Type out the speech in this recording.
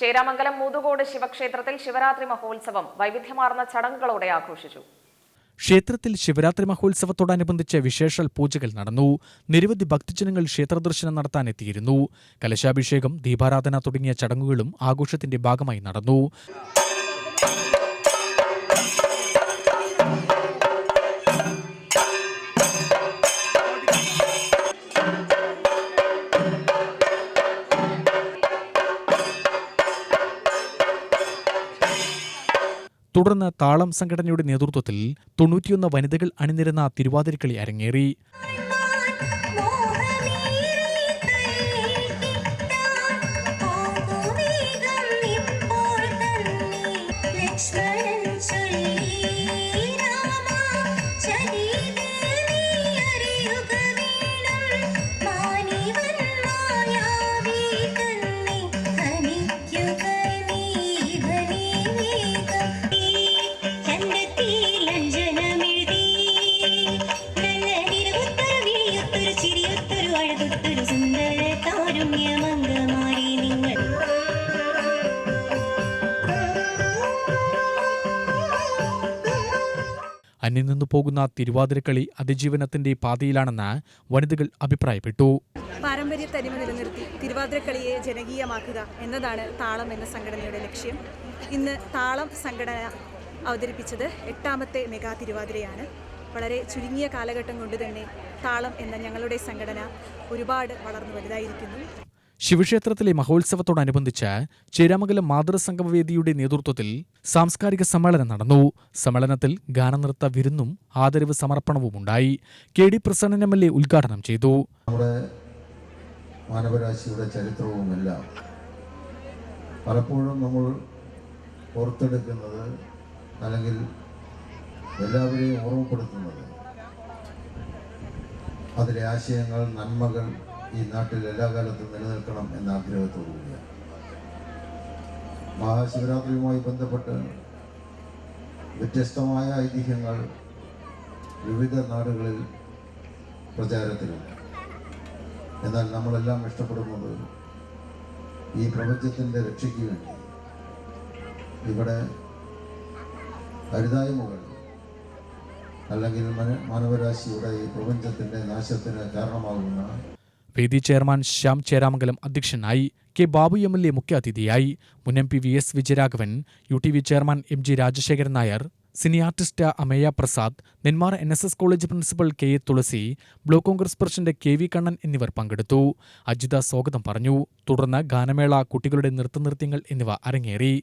ചേരാമംഗലം മൂതുകോട് ശിവക്ഷേത്രത്തിൽ ശിവരാത്രി മഹോത്സവം വൈവിധ്യമാർന്ന ചടങ്ങുകളോടെ ആഘോഷിച്ചു. ക്ഷേത്രത്തിൽ ശിവരാത്രി മഹോത്സവത്തോടനുബന്ധിച്ച് വിശേഷൽ പൂജകൾ നടന്നു. നിരവധി ഭക്തജനങ്ങൾ ക്ഷേത്രദർശനം നടത്താനെത്തിയിരുന്നു കലശാഭിഷേകം ദീപാരാധന തുടങ്ങിയ ചടങ്ങുകളും ആഘോഷത്തിന്റെ ഭാഗമായി നടന്നു. തുടർന്ന് താളം സംഘടനയുടെ നേതൃത്വത്തിൽ തൊണ്ണൂറ്റിയൊന്ന് വനിതകൾ അണിനിരന്ന തിരുവാതിരക്കളി അരങ്ങേറി. സുന്ദര നിങ്ങൾ. അന്യം നിന്നു പോകുന്ന തിരുവാതിരക്കളി അതിജീവനത്തിന്റെ പാതയിലാണെന്ന് വനിതകൾ അഭിപ്രായപ്പെട്ടു. പാരമ്പര്യ തനിമ നിലനിർത്തി തിരുവാതിരക്കളിയെ ജനകീയമാക്കുക എന്നതാണ് താളം എന്ന സംഘടനയുടെ ലക്ഷ്യം. ഇന്ന് താളം സംഘടന അവതരിപ്പിച്ചത് എട്ടാമത്തെ മെഗാ തിരുവാതിരയാണ്. വളരെ ചുരുങ്ങിയ കാലഘട്ടം കൊണ്ട് തന്നെ താളം എന്ന ഞങ്ങളുടെ സംഘടന ഒരുപാട് വളർന്നു വലുതായിരിക്കുന്നു. ശിവക്ഷേത്രത്തിലെ മഹോത്സവത്തോടനുബന്ധിച്ച് ചേരാമംഗലം മാതൃസംഗമവേദിയുടെ നേതൃത്വത്തിൽ സാംസ്കാരിക സമ്മേളനം നടന്നു. സമ്മേളനത്തിൽ ഗാനനൃത്ത വിരുന്നും ആദരവ് സമർപ്പണവും ഉണ്ടായി. K D Prasannan M L A ഉദ്ഘാടനം ചെയ്തു. നമ്മുടെ മാനവരാശിയുടെ ചരിത്രവുമെല്ലാം പലപ്പോഴും നമ്മൾ ഓർത്തെടുക്കുന്നത് അല്ലെങ്കിൽ എല്ലാവരെയും ഓർമ്മപ്പെടുത്തുന്നത്. അതിലെ ആശയങ്ങൾ നന്മകൾ ഈ നാട്ടിൽ എല്ലാ കാലത്തും നിലനിൽക്കണം എന്ന ആഗ്രഹത്തോടു കൂടിയാണ്. മഹാശിവരാത്രിയുമായി ബന്ധപ്പെട്ട് വ്യത്യസ്തമായ ഐതിഹ്യങ്ങൾ വിവിധ നാടുകളിൽ പ്രചാരത്തിലുണ്ട്. എന്നാൽ നമ്മളെല്ലാം ഇഷ്ടപ്പെടുന്നത് ഈ പ്രപഞ്ചത്തിന്റെ രക്ഷയ്ക്ക് വേണ്ടി. ഇവിടെ ഹരിതായ്മകൾ അല്ലെങ്കിൽ മാനവരാശിയുടെ ഈ പ്രപഞ്ചത്തിന്റെ നാശത്തിന് കാരണമാകുന്ന വേദി ചെയർമാൻ ശ്യാം ചേരാമംഗലം അധ്യക്ഷനായി K Babu M L A മുഖ്യാതിഥിയായി മുൻ M P V S Vijayaraghavan U T V chairman M G Rajasekharan Nair cine artist Ameya Prasad Nenmara N S S college principal K A Thulasi block Congress president K V Kannan എന്നിവർ പങ്കെടുത്തു. അജിത സ്വാഗതം പറഞ്ഞു. തുടർന്ന് ഗാനമേള കുട്ടികളുടെ നൃത്തനൃത്യങ്ങൾ എന്നിവ അരങ്ങേറി.